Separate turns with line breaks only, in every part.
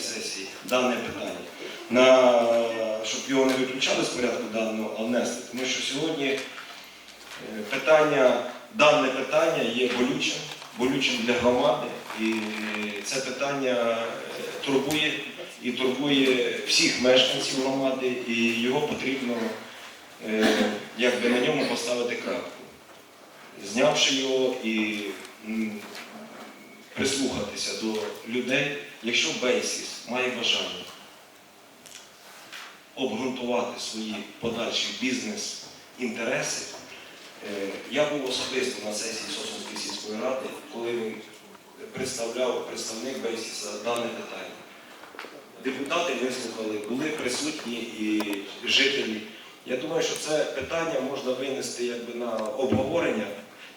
сесії дане питання, на, щоб його не виключали з порядку денного, а внести. Тому що сьогодні е, питання, дане питання є болючим, болючим для громади, і це питання е, турбує і турбує всіх мешканців громади, і його потрібно е, якби на ньому поставити крапку, знявши його і прислухатися до людей, якщо Бейсіс має бажання обґрунтувати свої подальші бізнес-інтереси. Е, Я був особисто на сесії Сосонської сільської ради, коли він представляв представник Бейсіса дане питання. Депутати вислухали, були присутні і жителі. Я думаю, що це питання можна винести якби на обговорення,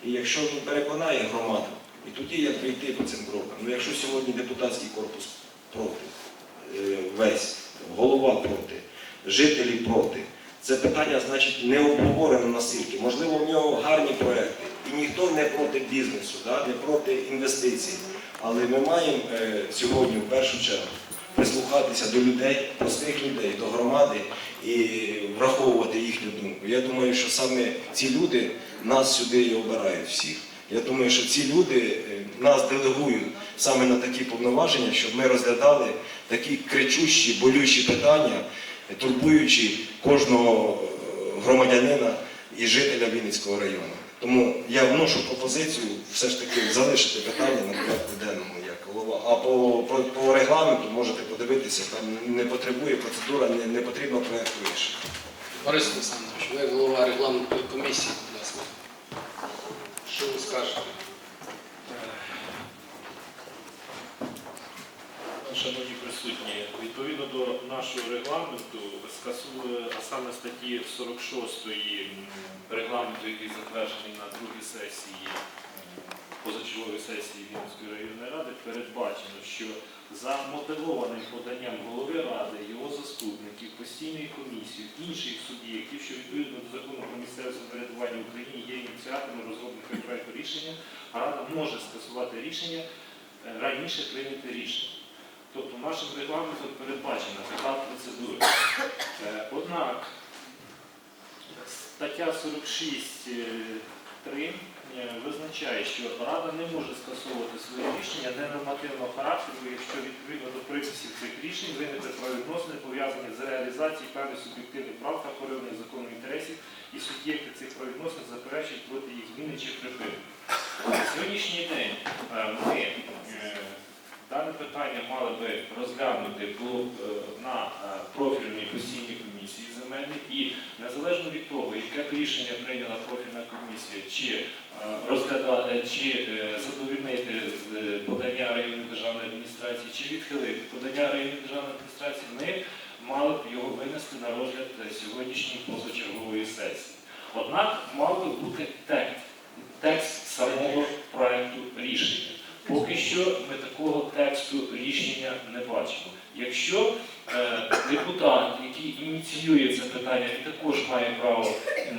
і якщо він переконає громаду, і тоді як йти по цим крокам. Ну якщо сьогодні депутатський корпус проти, е, весь, голова проти, жителі проти, це питання, значить, не обговорено настільки. Можливо, в нього гарні проекти, і ніхто не проти бізнесу, да, не проти інвестицій. Але ми маємо е, сьогодні в першу чергу прислухатися до людей, простих людей, до громади і враховувати їхню думку. Я думаю, що саме ці люди нас сюди і обирають всіх. Я думаю, що ці люди е, нас делегують саме на такі повноваження, щоб ми розглядали такі кричущі, болючі питання, турбуючи кожного е, громадянина і жителя Вінницького району. Тому я вношу пропозицію все ж таки залишити питання на порядку денному як голова. А по, по, по регламенту можете подивитися, там не потребує процедура, не, не потрібно проєкту рішення.
Борис Олександрович, ви голова регламентної комісії. Що ви скажете?
Шановні присутні, відповідно до нашого регламенту, а саме статті 46 регламенту, який затверджений на другій сесії м, позачергової сесії Вінницької районної ради, передбачено, що за мотивованим поданням голови ради, комісії, інших суб'єктів, що відповідно до закону про місцеве самоврядування в Україні є ініціаторами розробниками проекту рішення, а рада може скасувати рішення е, раніше прийняте рішення. Тобто нашим регламентом передбачена така процедура. Е, Однак стаття 46.3 визначає, що Рада не може скасовувати свої рішення ненормативного характеру, якщо відповідно до приписів цих рішень виникли правовідносини, пов'язані з реалізацією певних суб'єктивних прав та порівняних законних інтересів, і суб'єкти цих правовідносин заперечують проти їх зміни чи припинення. На сьогоднішній день е, ми е, Дане питання мали би розглянути е, на е, постійній комісії і незалежно від того, яке рішення прийняла профільна комісія, чи е, розглядати, чи е, задовільнити е, подання районної державної адміністрації, чи відхилити подання районної державної адміністрації, ми мали б його винести на розгляд сьогоднішньої позачергової сесії. Однак мав би бути текст, текст самого проекту рішення. Поки що ми такого тексту рішення не бачимо. Якщо депутат, який ініціює це питання, він також має право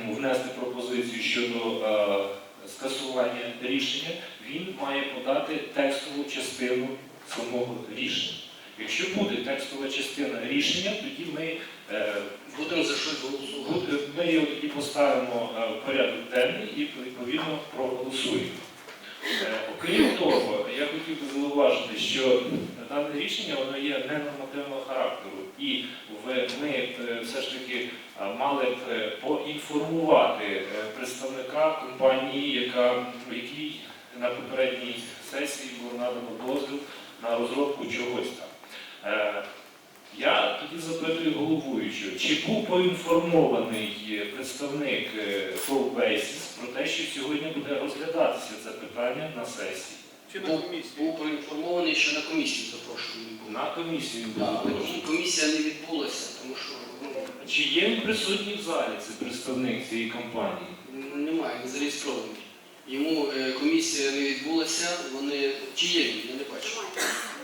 внести пропозицію щодо е, скасування рішення, він має подати текстову частину самого рішення. Якщо буде текстова частина рішення, тоді ми е,
Будемо за щось голосувати.
Буде- Ми його тоді поставимо е, в порядок денний і відповідно проголосуємо. Е, Окрім того, я хотів би зауважити, що дане рішення воно є ненормативного характеру, і ми е, все ж таки е, мали б е, поінформувати представника компанії, яка якій на попередній сесії було надано дозвіл на розробку чогось там. Я тоді запитую головуючого, чи був поінформований представник е, ФОВ «Бейсіс» про те, що сьогодні буде розглядатися це питання на сесії?
Був, був проінформований, що на комісію запрошений був.
На комісію він
Да, але
запрошений.
комісія не відбулася, тому що ну,
Чи є він присутній в залі, це представник цієї компанії?
немає, не зареєстрований. Йому е, комісія не відбулася, вони чи є він, я не бачу.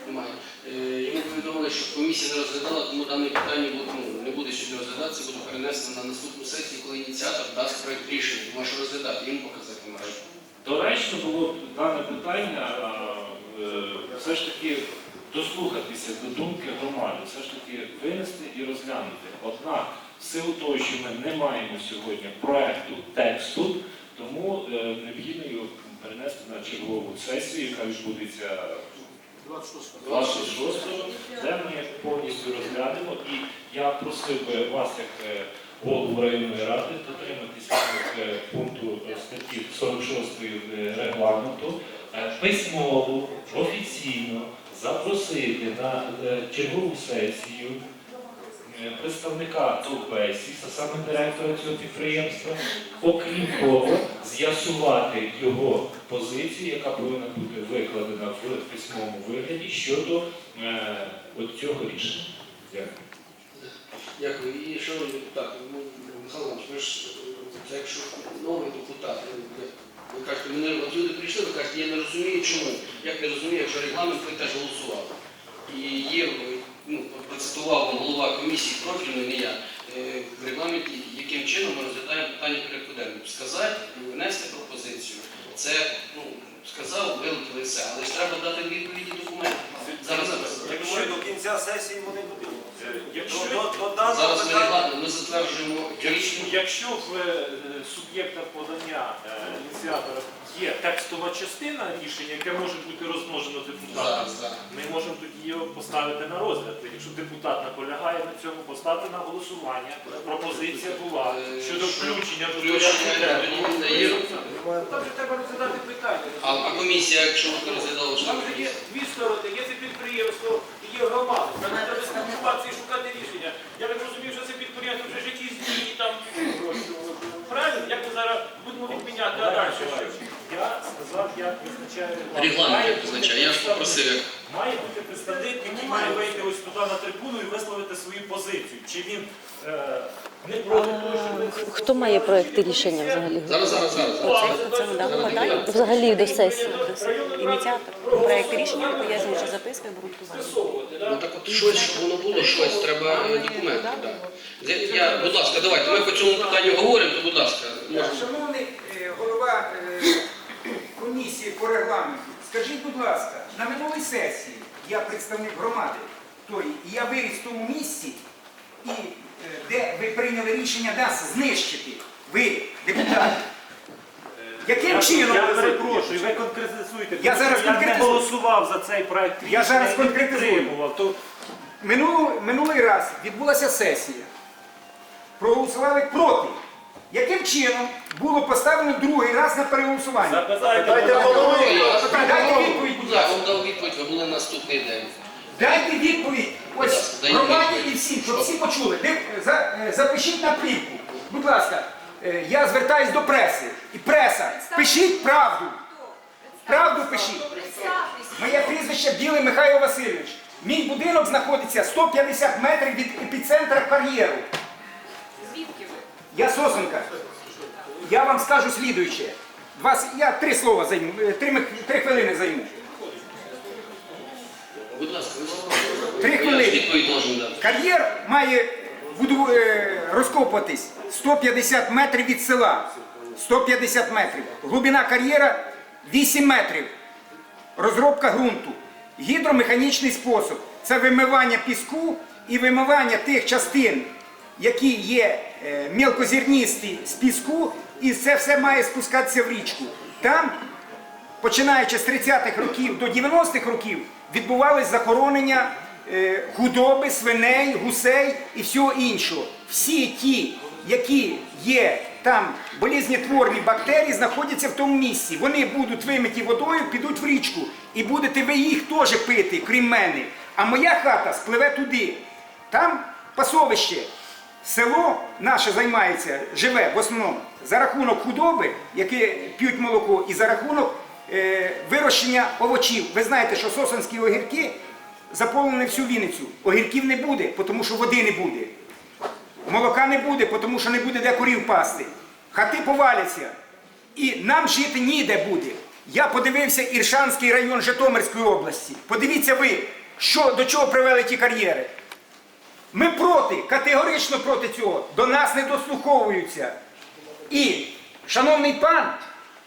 Немає. Е, йому повідомили, що комісія не розглядала, тому дане питання буде, ну, не буде сьогодні розглядатися, буде перенесено на наступну сесію, коли ініціатор дасть проєкт рішення. Тому що розглядати, йому показати немає.
Доречно було б дане питання е, все ж таки дослухатися до думки громади, все ж таки винести і розглянути. Однак, в силу того, що ми не маємо сьогодні проекту тексту, тому е, необхідно його перенести на чергову сесію, яка відбудеться 26-го, де ми повністю розглянемо. І я просив би вас, як е, голову районної ради, дотриматися е, пункту е, статті 46 е, регламенту, письмово, офіційно запросити на чергову сесію представника ТОПЕСІС, а саме директора цього підприємства, окрім того, з'ясувати його позицію, яка повинна бути викладена в письмовому вигляді щодо е, от цього рішення. Дякую.
Дякую. І шановні депутати, ну, Михайло Іванович, ви ж, якщо новий депутат, ви, кажете, мене от люди прийшли, ви кажете, я не розумію, чому. Як не розумію, якщо регламент ви теж голосували. І є, ну, процитував голова комісії профільної, не я, в регламенті, яким чином ми розглядаємо питання порядку денного. Сказати і винести пропозицію. Це, ну, сказав, вилетіли все, але ж треба дати відповіді документи. Зараз, зараз.
Я думаю, до кінця сесії вони будуть.
Якщо,
До, до, до даного
Зараз ми
питання.
регламент, ми затверджуємо
якщо,
рішення.
якщо в е, суб'єкта подання е, ініціатора є текстова частина рішення, яке може бути розмножено депутатом,
Зараз,
ми можемо тоді його поставити на розгляд. Якщо депутат наполягає на цьому, поставити на голосування. Пропозиція була щодо включення до порядку денного.
Там же треба розглядати питання.
А, комісія, якщо ви розглядали, що
Там же є дві сторони, є це підприємство і є громада. Там треба спілкуватися і шукати рішення. Я так розумію, що це підприємство вже житті зміні там. Правильно? Як ми зараз будемо відміняти, а далі що?
Я сказав, як визначає
Регламент визначає, я ж попросив, як
Має бути представник, який має вийти ось туди на трибуну і висловити свою позицію. Чи він е, не проти того, що
Хто має проекти рішення взагалі?
зараз, зараз, зараз.
Це взагалі до сесії. до сесії. Ініціатор. Проект рішення пояснюючи записки обґрунтування.
Ну так от щось, щоб воно було, щось, треба е, документи. Да. Я, я, будь ласка, давайте, ми по цьому питанню говоримо, то будь ласка. Можна.
Шановний е, голова е, комісії по регламенту, скажіть, будь ласка, на минулій сесії я представник громади тої, і я виріс в тому місці, і е, де ви прийняли рішення нас знищити, ви, депутати. Яким
Я-
чином?
Я перепрошую, ви конкретизуєте.
Я зараз
я не голосував за цей проект.
Я зараз конкретизую.
То
Минуло, минулий раз відбулася сесія. Проголосували проти. Яким чином було поставлено другий раз на переголосування?
запитайте,
голови.
Дайте відповідь, будь
Я
ласка.
вам дав відповідь, ви були наступний день.
Дайте відповідь. Ось
Дайте
громаді
відповідь.
і всім, щоб всі почули. Де- за- е, запишіть на плівку. Будь ласка, е, я звертаюсь до преси. І преса, пишіть правду. Правду пишіть. Моє прізвище Білий Михайло Васильович. Мій будинок знаходиться 150 метрів від епіцентра кар'єру. Я Сосенка. Я вам скажу слідуюче. Два, с- я три слова займу, е, три, три хвилини займу.
Будь ласка, ви
Три хвилини. Кар'єр має буду, е, розкопуватись 150 метрів від села. 150 метрів. Глибина кар'єра 8 метрів. Розробка ґрунту. Гідромеханічний спосіб. Це вимивання піску і вимивання тих частин, які є е, мілкозірністі з піску, і це все має спускатися в річку. Там починаючи з 30-х років до 90-х років, відбувалось захоронення е, худоби, свиней, гусей і всього іншого. Всі ті, які є там болізнетворні бактерії, знаходяться в тому місці. Вони будуть вимиті водою, підуть в річку. І будете ви їх теж пити, крім мене. А моя хата спливе туди. Там пасовище. Село наше займається, живе в основному за рахунок худоби, які п'ють молоко, і за рахунок е, вирощення овочів. Ви знаєте, що сосанські огірки заповнені всю Вінницю. Огірків не буде, тому що води не буде. Молока не буде, тому що не буде де корів пасти. Хати поваляться. І нам жити ніде буде. Я подивився Іршанський район Житомирської області. Подивіться ви, що, до чого привели ті кар'єри. Ми проти, категорично проти цього. До нас не дослуховуються. І, шановний пан,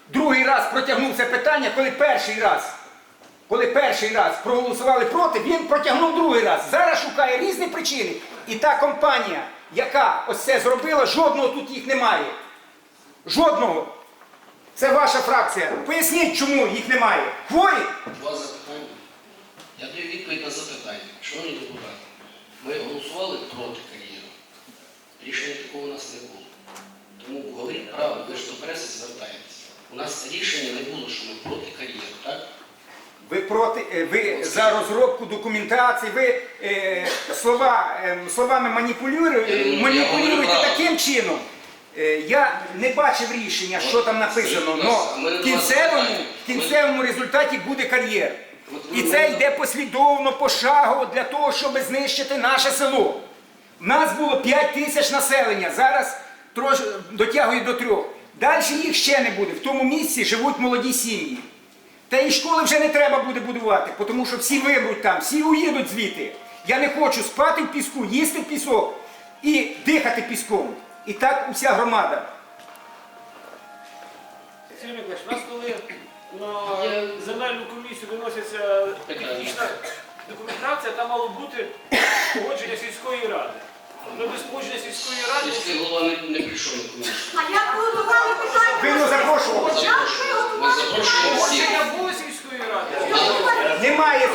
другий раз протягнув це питання, коли перший раз коли перший раз проголосували проти, він протягнув другий раз. Зараз шукає різні причини. І та компанія, яка ось це зробила, жодного тут їх немає. Жодного. Це ваша фракція. Поясніть, чому їх немає. Хворі?
Два запитання. Я даю відповідь на запитання. Шановні депутати, ми голосували проти кар'єру. Рішення такого у нас не було. Тому говоріть правду, ви ж до преси звертаєтесь. У нас рішення не було, що ми проти кар'єру, так?
Ви проти е, ви за розробку документації, ви е, слова, е, словами маніпулюєте,
Я говорю
маніпулюєте
правду.
таким чином. Е, я не бачив рішення, що там написано, але в кінцевому, в кінцевому результаті буде кар'єр. І це йде послідовно, пошагово для того, щоб знищити наше село. У нас було 5 тисяч населення, зараз трош, дотягують до трьох. Далі їх ще не буде. В тому місці живуть молоді сім'ї. Та і школи вже не треба буде будувати, тому що всі вибруть там, всі уїдуть звідти. Я не хочу спати в піску, їсти в пісок і дихати піском. І так уся громада.
Сергій Миколаївич, у нас коли на земельну комісію виноситься технічна документація, там мало бути погодження сільської ради. Ну, без погодження сільської ради
Сільський голова не, не прийшов на комісію.
А як ви питання?
Ви його запрошували.
Ми запрошуємо всіх.
погодження було сільської ради.
Немає,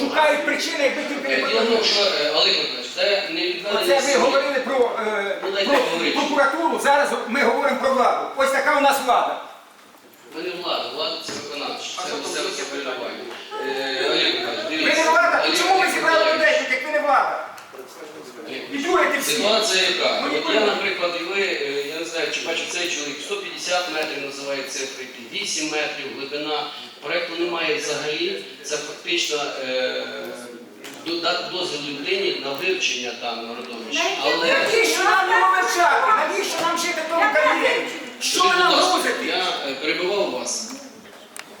шукають причини, якби тільки не
Е, Діло в тому, що е, Олег Миколаївич, це не відведення
Оце ви говорили про, е,
Ну, дайте
про прокуратуру, зараз ми говоримо про владу. Ось така у нас влада.
Ми не влада, влада це виконавча, це місцеве самоврядування. Е, Олег Миколаївич,
Ви
дивіться.
не влада,
Олег
чому ви зібрали
Миколаївич,
людей, тут, як ви не влада? І дурите всі.
Ситуація яка?
Ну,
От я, наприклад, і ви, е, я не знаю, чи бачив цей чоловік, 150 метрів називає цифри, 8 метрів глибина. Проекту немає взагалі. Це фактично е, дати дозвіл людині на вивчення даного родовища. Але
Навіщо нам його вивчати? Навіщо нам жити в тому кар'єрі? Що ви нам грузите?
Я е, перебивав вас.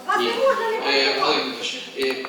Вас
Ні.
не можна не
Е. Олег Миколаївич, е,